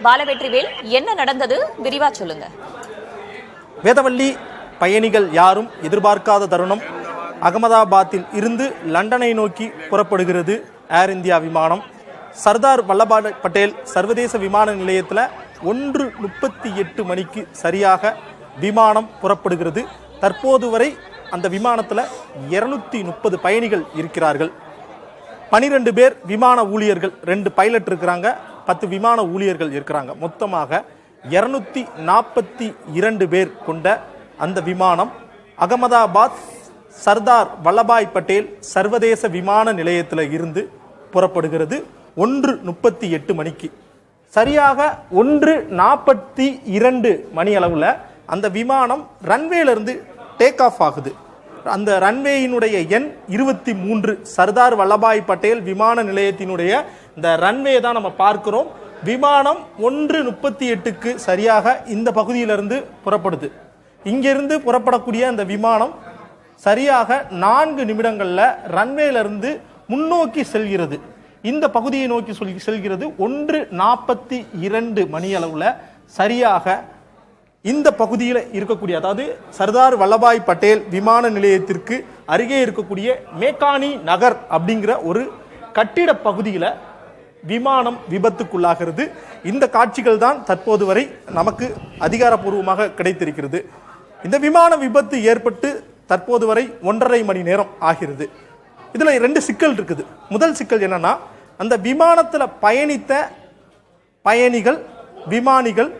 பாலவெற்றிவேல் என்ன நடந்தது? விரிவா சொல்லுங்க. வேதவள்ளி பயணிகள் யாரும் எதிர்பார்க்காத தருணம் அகமதாபாத்தில் இருந்து லண்டனை நோக்கி புறப்படுகிறது ஏர் இந்தியா விமானம். சர்தார் வல்லபாய் பட்டேல் சர்வதேச விமான நிலையத்தில் ஒன்று முப்பத்தி எட்டு மணிக்கு சரியாக விமானம் புறப்படுகிறது. தற்போது வரை அந்த விமானத்தில் இருநூத்தி முப்பது பயணிகள் இருக்கிறார்கள். பனிரெண்டு பேர் விமான ஊழியர்கள் ரெண்டு பைலட் இருக்கிறாங்க. பத்து விமான ஊழியர்கள் இருக்கிறாங்க. மொத்தமாக இரநூத்தி நாற்பத்தி இரண்டு பேர் கொண்ட அந்த விமானம் அகமதாபாத் சர்தார் வல்லபாய் பட்டேல் சர்வதேச விமான நிலையத்தில் இருந்து புறப்படுகிறது. ஒன்று முப்பத்தி எட்டு மணிக்கு. சரியாக ஒன்று நாற்பத்தி இரண்டு மணி அளவில் அந்த விமானம் ரன்வேலேருந்து டேக் ஆஃப் ஆகுது. அந்த ரன்வேயினுடைய எண் இருபத்தி மூன்று. சர்தார் வல்லபாய் பட்டேல் விமான நிலையத்தினுடைய இந்த ரன்வே தான் நம்ம பார்க்கிறோம். விமானம் ஒன்று முப்பத்தி எட்டுக்கு சரியாக இந்த பகுதியிலிருந்து புறப்படுது. இங்கிருந்து புறப்படக்கூடிய அந்த விமானம் சரியாக நான்கு நிமிடங்களில் ரன்வேலிருந்து முன்னோக்கி செல்கிறது. இந்த பகுதியை நோக்கி சொல்லி செல்கிறது ஒன்று நாற்பத்தி இரண்டு மணி அளவில் சரியாக இந்த பகுதியில் இருக்கக்கூடிய அதாவது சர்தார் வல்லபாய் பட்டேல் விமான நிலையத்திற்கு அருகே இருக்கக்கூடிய மேக்கானி நகர் அப்படிங்கிற ஒரு கட்டிட பகுதியில் விமானம் விபத்துக்குள்ளாகிறது. இந்த காட்சிகள் தான் தற்போது வரை நமக்கு அதிகாரப்பூர்வமாக கிடைத்திருக்கிறது. இந்த விமான விபத்து ஏற்பட்டு தற்போது வரை ஒன்றரை மணி நேரம் ஆகிறது. இதில் ரெண்டு சிக்கல் இருக்குது. முதல் சிக்கல் என்னன்னா அந்த விமானத்தில் பயணித்த பயணிகள் விமானிகள்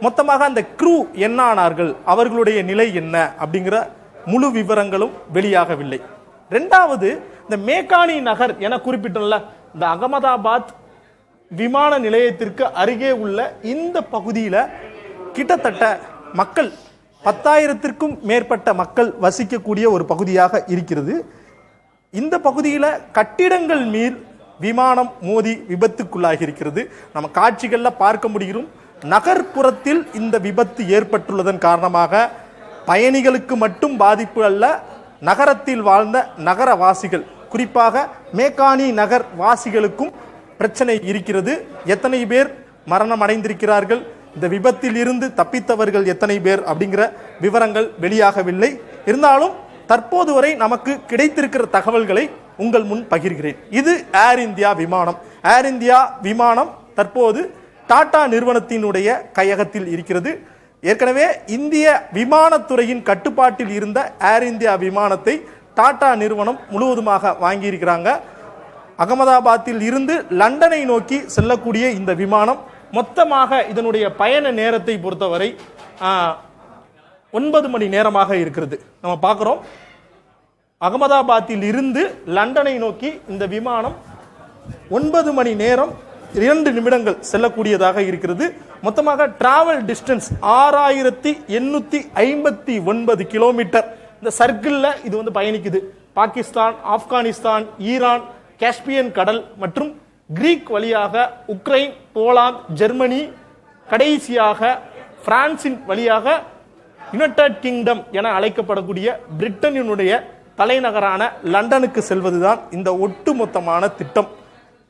மொத்தமாக அந்த க்ரூ என்ன ஆனார்கள் அவர்களுடைய நிலை என்ன? அப்படிங்கிற முழு விவரங்களும் வெளியாகவில்லை. ரெண்டாவது இந்த மேக்கானி நகர் என குறிப்பிட்டோம்ல இந்த அகமதாபாத் விமான நிலையத்திற்கு அருகே உள்ள இந்த பகுதியில் கிட்டத்தட்ட மக்கள் பத்தாயிரத்திற்கும் மேற்பட்ட மக்கள் வசிக்கக்கூடிய ஒரு பகுதியாக இருக்கிறது. இந்த பகுதியில் கட்டிடங்கள் மீர் விமானம் மோதி விபத்துக்குள்ளாகி இருக்கிறது. நம்ம காட்சிகளில் பார்க்க முடிகிறோம். நகர்ப்புறத்தில் இந்த விபத்து ஏற்பட்டுள்ளதன் காரணமாக பயணிகளுக்கு மட்டும் பாதிப்பு அல்ல நகரத்தில் வாழ்ந்த நகரவாசிகள் குறிப்பாக மேக்கானி நகர் வாசிகளுக்கும் பிரச்சனை இருக்கிறது. எத்தனை பேர் மரணம் அடைந்திருக்கிறார்கள் இந்த விபத்தில் இருந்து தப்பித்தவர்கள் எத்தனை பேர்? அப்படிங்கிற விவரங்கள் வெளியாகவில்லை. இருந்தாலும் தற்போது வரை நமக்கு கிடைத்திருக்கிற தகவல்களை உங்கள் முன் பகிர்கிறேன். இது ஏர் இந்தியா விமானம். ஏர் இந்தியா விமானம் தற்போது டாடா நிறுவனத்தினுடைய கையகத்தில் இருக்கிறது. ஏற்கனவே இந்திய விமானத்துறையின் கட்டுப்பாட்டில் இருந்த ஏர் இந்தியா விமானத்தை டாடா நிறுவனம் முழுவதுமாக வாங்கியிருக்கிறாங்க. அகமதாபாத்தில் இருந்து லண்டனை நோக்கி செல்லக்கூடிய இந்த விமானம் மொத்தமாக இதனுடைய பயண நேரத்தை பொறுத்தவரை ஒன்பது மணி நேரமாக இருக்கிறது. நம்ம பார்க்குறோம். அகமதாபாத்தில் இருந்து லண்டனை நோக்கி இந்த விமானம் ஒன்பது மணி நேரம் இரண்டு நிமிடங்கள் செல்லக்கூடியதாக இருக்கிறது. மொத்தமாக டிராவல் டிஸ்டன்ஸ் ஆறாயிரத்தி எண்ணூத்தி ஐம்பத்தி ஒன்பது கிலோமீட்டர் இந்த சர்க்கிளில் இது வந்து பயணிக்குது. பாகிஸ்தான் ஆப்கானிஸ்தான் ஈரான் காஸ்பியன் கடல் மற்றும் கிரீக் வழியாக உக்ரைன் போலாந்து ஜெர்மனி கடைசியாக பிரான்சின் வழியாக யுனைடெட் கிங்டம் என அழைக்கப்படக்கூடிய பிரிட்டனினுடைய தலைநகரான லண்டனுக்கு செல்வதுதான் இந்த ஒட்டுமொத்தமான திட்டம்.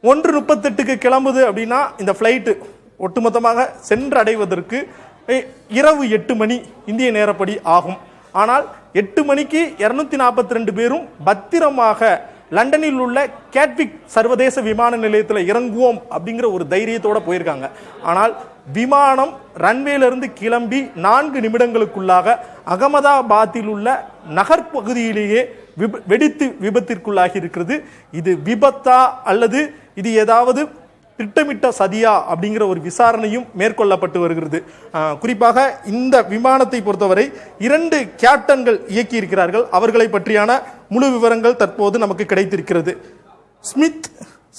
ஒன்று முப்பத்தெட்டுக்கு கிளம்புது அப்படின்னா இந்த ஃப்ளைட்டு ஒட்டுமொத்தமாக சென்றடைவதற்கு இரவு எட்டு மணி இந்திய நேரப்படி ஆகும். ஆனால் எட்டு மணிக்கு இரநூத்தி நாற்பத்தி ரெண்டு பேரும் பத்திரமாக லண்டனில் உள்ள கேட்விக் சர்வதேச விமான நிலையத்தில் இறங்குவோம் அப்படிங்கிற ஒரு தைரியத்தோடு போயிருக்காங்க. ஆனால் விமானம் ரன்வேலிருந்து கிளம்பி நான்கு நிமிடங்களுக்குள்ளாக அகமதாபாத்தில் உள்ள நகர்ப்பகுதியிலேயே வெடித்து விபத்திற்குள்ளாகி இருக்கிறது இது விபத்தா அல்லது இது ஏதாவது திட்டமிட்ட சதியா அப்படிங்கிற ஒரு விசாரணையும் மேற்கொள்ளப்பட்டு வருகிறது. குறிப்பாக இந்த விமானத்தை பொறுத்தவரை இரண்டு கேப்டன்கள் இயக்கியிருக்கிறார்கள். அவர்களை பற்றியான முழு விவரங்கள் தற்போது நமக்கு கிடைத்திருக்கிறது. ஸ்மித்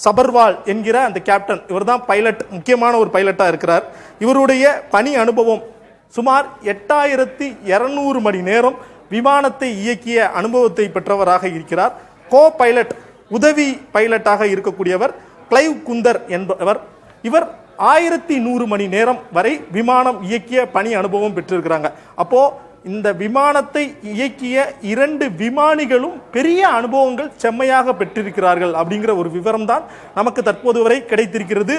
சபர்வால் என்கிற அந்த கேப்டன் இவர்தான் பைலட் முக்கியமான ஒரு பைலட்டாக இருக்கிறார். இவருடைய பணி அனுபவம் சுமார் எட்டாயிரத்தி இரநூறு மணி நேரம் விமானத்தை இயக்கிய அனுபவத்தை பெற்றவராக இருக்கிறார். கோ பைலட் உதவி பைலட்டாக இருக்கக்கூடியவர் கிளைவ் குந்தர் என்பவர். இவர் ஆயிரத்தி நூறு மணி நேரம் வரை விமானம் இயக்கிய பணி அனுபவம் பெற்றிருக்கிறாங்க. அப்போ இந்த விமானத்தை இயக்கிய இரண்டு விமானிகளும் பெரிய அனுபவங்கள் செம்மையாக பெற்றிருக்கிறார்கள் அப்படிங்கிற ஒரு விவரம் தான் நமக்கு தற்போது வரை கிடைத்திருக்கிறது.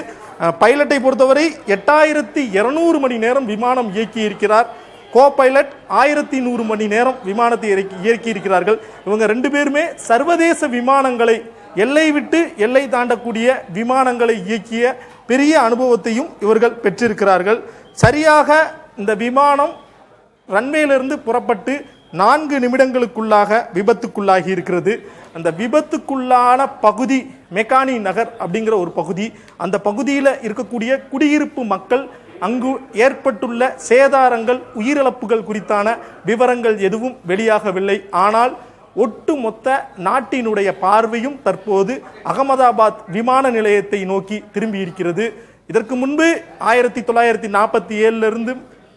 பைலட்டை பொறுத்தவரை எட்டாயிரத்தி இரநூறு மணி நேரம் விமானம் இயக்கி இருக்கிறார் கோ பைலட் ஆயிரத்தி நூறு மணி நேரம் விமானத்தை இறக்கி இயக்கி இருக்கிறார்கள் இவங்க ரெண்டு பேருமே சர்வதேச விமானங்களை எல்லை விட்டு எல்லை தாண்டக்கூடிய விமானங்களை இயக்கிய பெரிய அனுபவத்தையும் இவர்கள் பெற்றிருக்கிறார்கள். சரியாக இந்த விமானம் ரன்வேலிருந்து புறப்பட்டு நான்கு நிமிடங்களுக்குள்ளாக விபத்துக்குள்ளாகி இருக்கிறது. அந்த விபத்துக்குள்ளான பகுதி மெக்கானி நகர் அப்படிங்கிற ஒரு பகுதி அந்த பகுதியில் இருக்கக்கூடிய குடியிருப்பு மக்கள் அங்கு ஏற்பட்டுள்ள சேதாரங்கள் உயிரிழப்புகள் குறித்தான விவரங்கள் எதுவும் வெளியாகவில்லை. ஆனால் ஒட்டுமொத்த நாட்டினுடைய பார்வையும் தற்போது அகமதாபாத் விமான நிலையத்தை நோக்கி திரும்பி இருக்கிறது இதற்கு முன்பு ஆயிரத்தி தொள்ளாயிரத்தி நாற்பத்தி ஏழிலிருந்து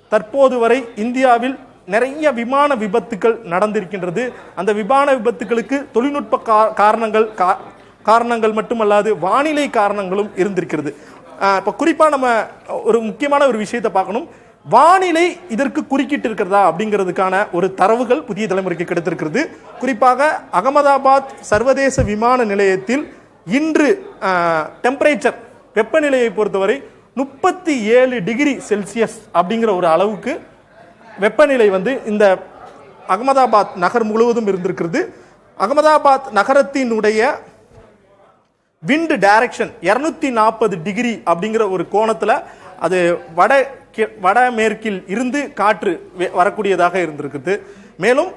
தற்போது வரை இந்தியாவில் நிறைய விமான விபத்துக்கள் நடந்திருக்கின்றது. அந்த விமான விபத்துகளுக்கு தொழில்நுட்ப கா- காரணங்கள் கா- காரணங்கள் மட்டுமல்லாது வானிலை காரணங்களும் இருந்திருக்கிறது. இப்போ குறிப்பாக நம்ம ஒரு முக்கியமான ஒரு விஷயத்தை பார்க்கணும். வானிலை இதற்கு குறுக்கிட்டு இருக்கிறதா அப்படிங்கிறதுக்கான ஒரு தரவுகள் புதிய தலைமுறைக்கு கிடைத்திருக்கிறது. குறிப்பாக அகமதாபாத் சர்வதேச விமான நிலையத்தில் இன்று டெம்பரேச்சர் வெப்பநிலையை பொறுத்தவரை முப்பத்தி ஏழு டிகிரி செல்சியஸ் அப்படிங்கிற ஒரு அளவுக்கு வெப்பநிலை வந்து இந்த அகமதாபாத் நகர் முழுவதும் இருந்திருக்கிறது. அகமதாபாத் நகரத்தினுடைய விண்டு டைரக்ஷன் இரநூத்தி நாற்பது டிகிரி அப்படிங்கிற ஒரு கோணத்தில் அது வட வடமேற்கில் இருந்து காற்று வே- வரக்கூடியதாக இருந்திருக்குது. மேலும்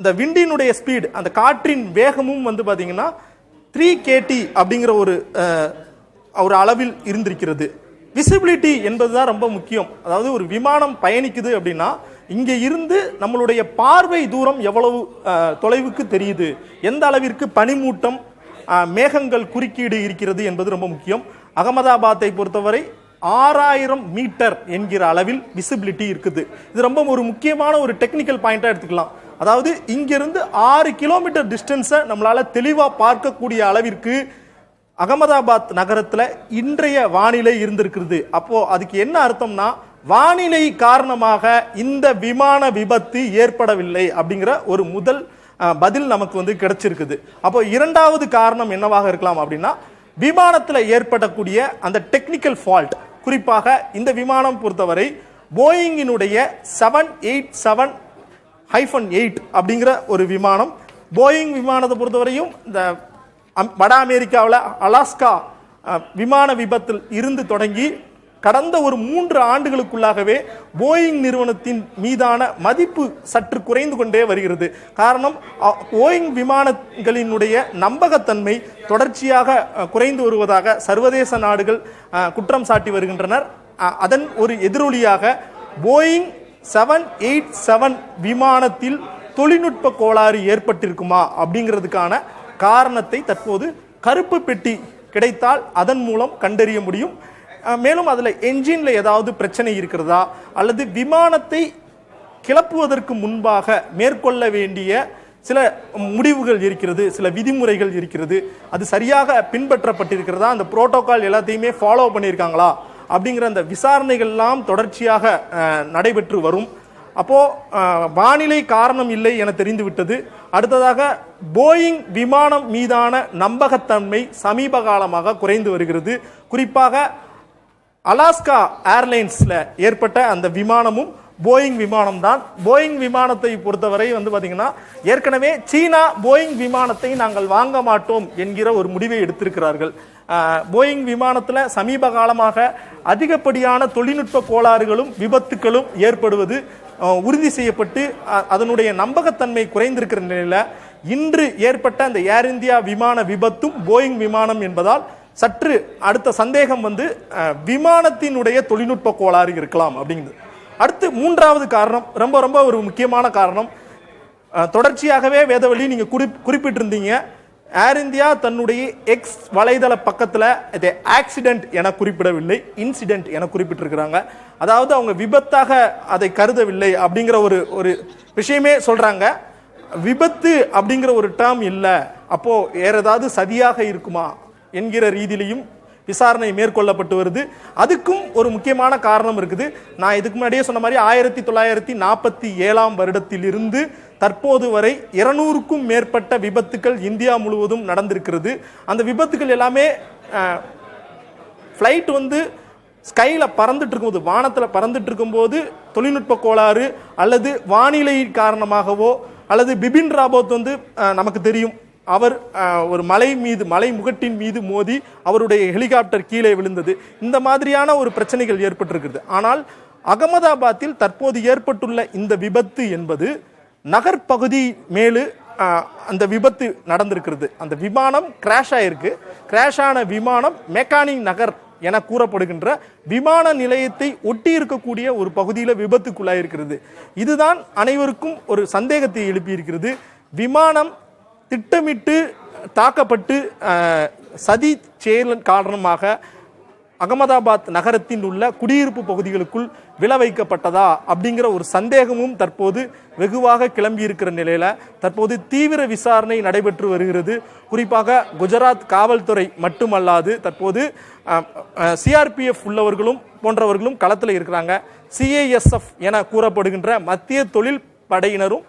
இந்த விண்டினுடைய ஸ்பீடு அந்த காற்றின் வேகமும் வந்து பார்த்தீங்கன்னா த்ரீ கேடி அப்படிங்கிற ஒரு ஒரு அளவில் இருந்திருக்கிறது. விசிபிலிட்டி என்பது தான் ரொம்ப முக்கியம். அதாவது ஒரு விமானம் பயணிக்குது அப்படின்னா இங்கே இருந்து நம்மளுடைய பார்வை தூரம் எவ்வளவு தொலைவுக்கு தெரியுது? எந்த அளவிற்கு பனிமூட்டம் மேகங்கள் குறுக்கீடு இருக்கிறது என்பது ரொம்ப முக்கியம். அகமதாபாத்தை பொறுத்தவரை ஆறாயிரம் மீட்டர் என்கிற அளவில் விசிபிலிட்டி இருக்குது. இது ரொம்ப ஒரு முக்கியமான ஒரு டெக்னிக்கல் பாயிண்டாக எடுத்துக்கலாம். அதாவது இங்கிருந்து ஆறு கிலோமீட்டர் டிஸ்டன்ஸை நம்மளால் தெளிவாக பார்க்கக்கூடிய அளவிற்கு அகமதாபாத் நகரத்தில் இன்றைய வானிலை இருந்திருக்கிறது. அப்போது அதுக்கு என்ன அர்த்தம்னா வானிலை காரணமாக இந்த விமான விபத்து ஏற்படவில்லை அப்படிங்கிற ஒரு முதல் பதில் நமக்கு வந்து கிடைச்சிருக்குது. அப்போ இரண்டாவது காரணம் என்னவாக இருக்கலாம் அப்படின்னா விமானத்தில் ஏற்படக்கூடிய அந்த டெக்னிக்கல் ஃபால்ட் குறிப்பாக இந்த விமானம் பொறுத்தவரை போயிங்கினுடைய seven eight seven hyphen eight அப்படிங்கிற ஒரு விமானம் போயிங் விமானத்தை பொறுத்தவரையும் இந்த அம்- வட அமெரிக்காவில் அலாஸ்கா விமான விபத்தில் இருந்து தொடங்கி கடந்த ஒரு மூன்று ஆண்டுகளுக்குள்ளாகவே போயிங் நிறுவனத்தின் மீதான மதிப்பு சற்று குறைந்து கொண்டே வருகிறது. காரணம் போயிங் விமானங்களினுடைய நம்பகத்தன்மை தொடர்ச்சியாக குறைந்து வருவதாக சர்வதேச நாடுகள் குற்றம் சாட்டி வருகின்றனர். அதன் ஒரு எதிரொலியாக போயிங் செவன் எயிட் செவன் விமானத்தில் தொழில்நுட்ப கோளாறு ஏற்பட்டிருக்குமா அப்படிங்கிறதுக்கான காரணத்தை தற்போது கருப்பு பெட்டி கிடைத்தால் அதன் மூலம் கண்டறிய முடியும். மேலும் அதில் என்ஜின்ல ஏதாவது பிரச்சனை இருக்கிறதா? அல்லது விமானத்தை கிளப்புவதற்கு முன்பாக மேற்கொள்ள வேண்டிய சில முடிவுகள் இருக்கிறது சில விதிமுறைகள் இருக்கிறது அது சரியாக பின்பற்றப்பட்டிருக்கிறதா? அந்த புரோட்டோகால் எல்லாத்தையுமே ஃபாலோ பண்ணியிருக்காங்களா? அப்படிங்கிற அந்த விசாரணைகள்லாம் தொடர்ச்சியாக நடைபெற்று வரும். அப்போது வானிலை காரணம் இல்லை என தெரிந்துவிட்டது. அடுத்ததாக போயிங் விமானம் மீதான நம்பகத்தன்மை சமீப காலமாக குறைந்து வருகிறது. குறிப்பாக அலாஸ்கா ஏர்லைன்ஸில் ஏற்பட்ட அந்த விமானமும் போயிங் விமானம் தான். போயிங் விமானத்தை பொறுத்தவரை வந்து பார்த்திங்கன்னா ஏற்கனவே சீனா போயிங் விமானத்தை நாங்கள் வாங்க மாட்டோம் என்கிற ஒரு முடிவை எடுத்திருக்கிறார்கள். போயிங் விமானத்தில் சமீப காலமாக அதிகப்படியான தொழில்நுட்ப கோளாறுகளும் விபத்துகளும் ஏற்படுவது உறுதி செய்யப்பட்டு அதனுடைய நம்பகத்தன்மை குறைந்திருக்கிற நிலையில் இன்று ஏற்பட்ட அந்த ஏர் இந்தியா விமான விபத்தும் போயிங் விமானம் என்பதால் சற்று அடுத்த சந்தேகம் வந்து விமானத்தினுடைய தொழில்நுட்ப கோளாறு இருக்கலாம் அப்படிங்குது. அடுத்து மூன்றாவது காரணம் ரொம்ப ரொம்ப ஒரு முக்கியமான காரணம். தொடர்ச்சியாகவே வேதவழி நீங்கள் குறி குறிப்பிட்டிருந்தீங்க. ஏர் இந்தியா தன்னுடைய எக்ஸ் வலைதள பக்கத்தில் இதை ஆக்சிடென்ட் என குறிப்பிடவில்லை இன்சிடென்ட் என குறிப்பிட்டிருக்கிறாங்க. அதாவது அவங்க விபத்தாக அதை கருதவில்லை அப்படிங்கிற ஒரு ஒரு விஷயமே சொல்கிறாங்க விபத்து அப்படிங்கிற ஒரு டேர்ம் இல்லை. அப்போது வேறு ஏதாவது சதியாக இருக்குமா? என்கிற ரீதியிலையும் விசாரணை மேற்கொள்ளப்பட்டு வருது. அதுக்கும் ஒரு முக்கியமான காரணம் இருக்குது. நான் இதுக்கு முன்னாடியே சொன்ன மாதிரி ஆயிரத்தி தொள்ளாயிரத்தி நாற்பத்தி ஏழாம் வருடத்திலிருந்து தற்போது வரை இருநூறுக்கும் மேற்பட்ட விபத்துக்கள் இந்தியா முழுவதும் நடந்திருக்கிறது. அந்த விபத்துக்கள் எல்லாமே ஃப்ளைட் வந்து ஸ்கையில் பறந்துட்டு இருக்கும்போது வானத்தில் பறந்துட்டு இருக்கும்போது தொழில்நுட்ப கோளாறு அல்லது வானிலை காரணமாகவோ அல்லது பிபின் ராபோத் வந்து நமக்கு தெரியும். அவர் ஒரு மலை மீது மலை முகட்டின் மீது மோதி அவருடைய ஹெலிகாப்டர் கீழே விழுந்தது. இந்த மாதிரியான ஒரு பிரச்சனைகள் ஏற்பட்டிருக்கிறது. ஆனால் அகமதாபாத்தில் தற்போது ஏற்பட்டுள்ள இந்த விபத்து என்பது நகர்ப்பகுதி மேலு அந்த விபத்து நடந்திருக்கிறது. அந்த விமானம் கிராஷ் ஆயிருக்கு. கிராஷ் ஆன விமானம் மெக்கானிக் நகர் என கூறப்படுகின்ற விமான நிலையத்தை ஒட்டி இருக்கக்கூடிய ஒரு பகுதியில் விபத்துக்குள்ளாயிருக்கிறது. இதுதான் அனைவருக்கும் ஒரு சந்தேகத்தை எழுப்பியிருக்கிறது. விமானம் திட்டமிட்டு தாக்கப்பட்டு சதி செயலன் காரணமாக அகமதாபாத் நகரத்தின் உள்ள குடியிருப்பு பகுதிகளுக்குள் விழ வைக்கப்பட்டதா அப்படிங்கிற ஒரு சந்தேகமும் தற்போது வெகுவாக கிளம்பி இருக்கிற நிலையில் தற்போது தீவிர விசாரணை நடைபெற்று வருகிறது. குறிப்பாக குஜராத் காவல்துறை மட்டுமல்லாது தற்போது சிஆர்பிஎஃப் உள்ளவர்களும் போன்றவர்களும் களத்தில் இருக்கிறாங்க. சிஏஎஸ்எஃப் என கூறப்படுகின்ற மத்திய தொழில் படையினரும்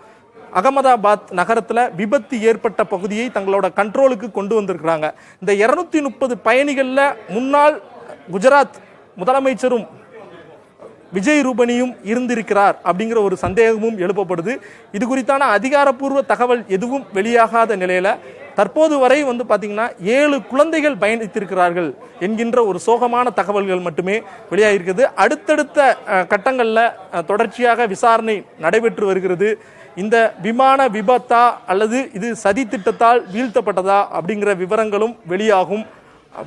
அகமதாபாத் நகரத்தில் விபத்து ஏற்பட்ட பகுதியை தங்களோட கண்ட்ரோலுக்கு கொண்டு வந்திருக்கிறாங்க. இந்த இருநூத்தி முப்பது பயணிகளில் முன்னாள் குஜராத் முதலமைச்சரும் விஜய் ரூபனியும் இருந்திருக்கிறார் அப்படிங்கிற ஒரு சந்தேகமும் எழுப்பப்படுது. இது குறித்தான அதிகாரப்பூர்வ தகவல் எதுவும் வெளியாகாத நிலையில் தற்போது வரை வந்து பார்த்திங்கன்னா ஏழு குழந்தைகள் பயணித்திருக்கிறார்கள் என்கின்ற ஒரு சோகமான தகவல்கள் மட்டுமே வெளியாகிருக்குது அடுத்தடுத்த கட்டங்களில் தொடர்ச்சியாக விசாரணை நடைபெற்று வருகிறது. இந்த விமான விபத்தா அல்லது இது சதி திட்டத்தால் வீழ்த்தப்பட்டதா அப்படிங்கிற விவரங்களும் வெளியாகும்.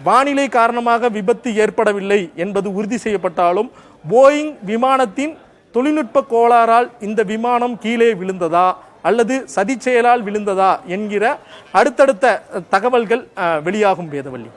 வானிலை காரணமாக விபத்து ஏற்படவில்லை என்பது உறுதி செய்யப்பட்டாலும் போயிங் விமானத்தின் தொழில்நுட்ப கோளாறால் இந்த விமானம் கீழே விழுந்ததா அல்லது சதி செயலால் விழுந்ததா என்கிற அடுத்தடுத்த தகவல்கள் வெளியாகும் வேதவள்ளி.